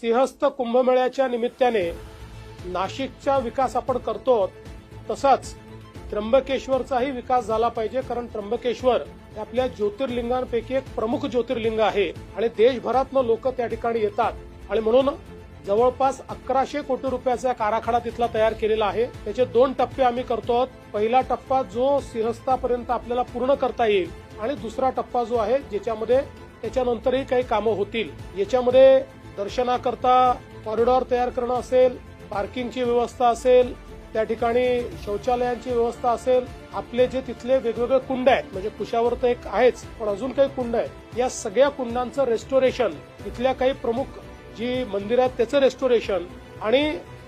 सिंहस्थ कुंभमेळ्याच्या निमित्ताने नाशिकचा विकास आपण करतो तसाच त्र्यंबकेश्वरचाही विकास झाला पाहिजे कारण त्र्यंबकेश्वर हे आपल्या ज्योतिर्लिंगांपैकी एक प्रमुख ज्योतिर्लिंग आहे आणि देशभरातनं लोक त्या ठिकाणी येतात. आणि म्हणून जवळपास अकराशे कोटी रुपयाचा एक आराखडा तिथला तयार केलेला आहे. त्याचे दोन टप्पे आम्ही करतो आहोत. पहिला टप्पा जो सिंहस्थापर्यंत आपल्याला पूर्ण करता येईल आणि दुसरा टप्पा जो आहे ज्याच्यामध्ये त्याच्यानंतरही काही कामं होतील. याच्यामध्ये दर्शनाकरता कॉरिडॉर तयार करणं असेल पार्किंगची व्यवस्था असेल त्या ठिकाणी शौचालयांची व्यवस्था असेल आपले जे तिथले वेगवेगळे कुंड आहेत म्हणजे कुशावर तर एक आहेच पण अजून काही कुंड आहेत या सगळ्या कुंडांचं रेस्टोरेशन इथल्या काही प्रमुख जी मंदिर आहेत त्याचं रेस्टोरेशन आणि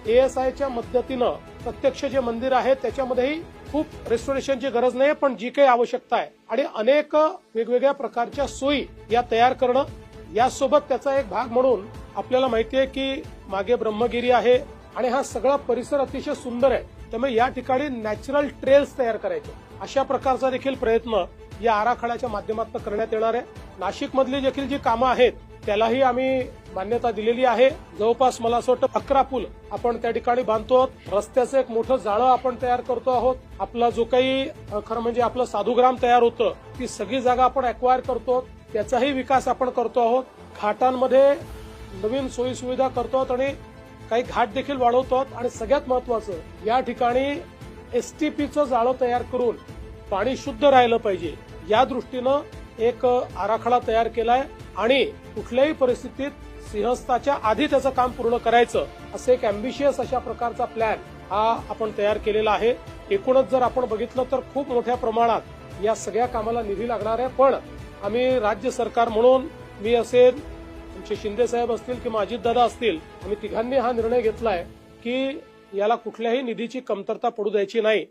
एएसआयच्या मदतीनं प्रत्यक्ष जे मंदिर आहे त्याच्यामध्येही खूप रेस्टोरेशनची गरज नाही पण जी काही आवश्यकता आहे. आणि अनेक वेगवेगळ्या प्रकारच्या सोयी या तयार करणं यासोबत त्याचा एक भाग म्हणून आपल्याला माहिती आहे की मागे ब्रह्मगिरी आहे आणि हा सगळा परिसर अतिशय सुंदर आहे. त्यामुळे या ठिकाणी नॅचरल ट्रेल्स तयार करायचे. अशा प्रकारचा देखील प्रयत्न या आराखड्याच्या माध्यमातून करण्यात येणार आहे. नाशिक मधली देखील जी कामं आहेत त्यालाही आम्ही मान्यता दिलेली आहे. जवळपास मला असं वाटतं अकरा पूल आपण त्या ठिकाणी बांधतो आहोत. रस्त्याचं एक मोठं जाळं आपण तयार करतो आहोत. आपला जो काही खरं म्हणजे आपलं साधुग्राम तयार होतं ती सगळी जागा आपण अक्वायर करतो त्याचाही विकास आपण करतो आहोत. घाटांमध्ये नवीन सोयी सुविधा करतो आहोत आणि काही घाट देखील वाढवतो आहोत आणि सगळ्यात महत्वाचं या ठिकाणी एसटीपीचं जाळं तयार करून पाणी शुद्ध राहिलं पाहिजे. या दृष्टीनं एक आराखडा तयार केलाय आणि कुठल्याही परिस्थितीत सिंहस्थाच्या आधी त्याचं काम पूर्ण करायचं असं एक अम्बिशियस अशा प्रकारचा प्लॅन हा आपण तयार केलेला आहे. एकूणच जर आपण बघितलं तर खूप मोठ्या प्रमाणात या सगळ्या कामाला निधी लागणार आहे. पण आम्ही राज्य सरकार म्हणून मी असेल आमचे शिंदे साहेब असतील किंवा अजितदादा असतील आम्ही तिघांनी हा निर्णय घेतलाय की याला कुठल्याही निधीची कमतरता पडू द्यायची नाही.